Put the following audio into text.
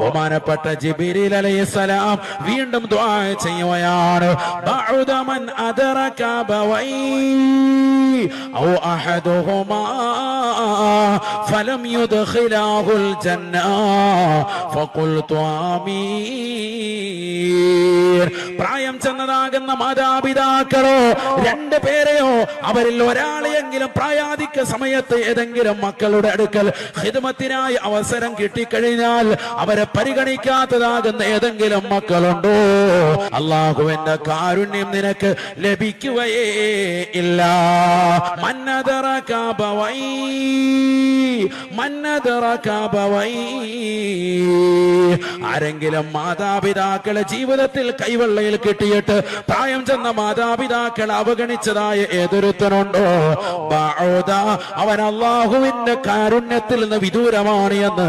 ബഹുമാനപ്പെട്ട ജിബിരിൽ അലൈഹിസ്സലാം വീണ്ടും ചെയ്യുകയാണ്. ബഅദ മൻ അദറക ബവൈ ഔ അഹദുഹുമാ. ഫലം يدخلاه الجنة. ഫഖുൽതു آمين. പ്രായം ചെന്നതാകുന്ന മാതാപിതാക്കളോ രണ്ട് പേരെയോ അവരിൽ ഒരാളെയെങ്കിലും പ്രായാധിക്യ സമയത്ത് ഏതെങ്കിലും മക്കളുടെ അടുക്കൽ ഹിതമത്തിനായി അവസരം കിട്ടിക്കഴിഞ്ഞാൽ അവരെ പരിഗണിക്കാത്തതാകുന്ന ഏതെങ്കിലും മക്കളുണ്ടോ? അള്ളാഹുവിന്റെ കാരുണ്യം നിനക്ക് ലഭിക്കുകയേ ഇല്ല. മന്നതറക്കാബവൈ മന്നതറക്കാബവൈ ആരെങ്കിലും മാതാപിതാക്കളെ ജീവിതത്തിൽ കൈവെള്ളയിൽ കിട്ടിയിട്ട് പ്രായം ചെന്ന മാതാപിതാക്കൾ അവഗണിച്ചതായ ഏതൊരുത്തനുണ്ടോ? അവൻ അള്ളാഹുവിന്റെ കാരുണ്യത്തിൽ നിന്ന് വിദൂരമാണ് എന്ന്